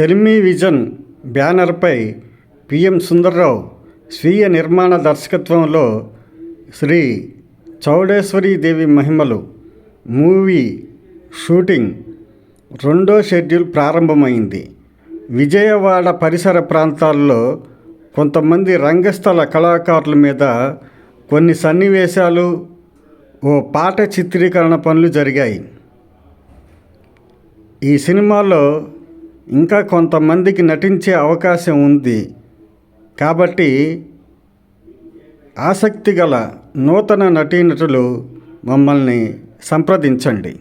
చెర్మీ vision బ్యానర్పై PM Sundarrao స్వీయ నిర్మాణ దర్శకత్వంలో శ్రీ చౌడేశ్వరీదేవి మహిమలు మూవీ షూటింగ్ రెండో షెడ్యూల్ ప్రారంభమైంది. విజయవాడ పరిసర ప్రాంతాల్లో కొంతమంది రంగస్థల కళాకారుల మీద కొన్ని సన్నివేశాలు ఓ పాట చిత్రీకరణ పనులు జరిగాయి. ఈ సినిమాలో ఇంకా కొంతమందికి నటించే అవకాశం ఉంది. కాబట్టి ఆసక్తి గల నూతన నటీనటులు మమ్మల్ని సంప్రదించండి.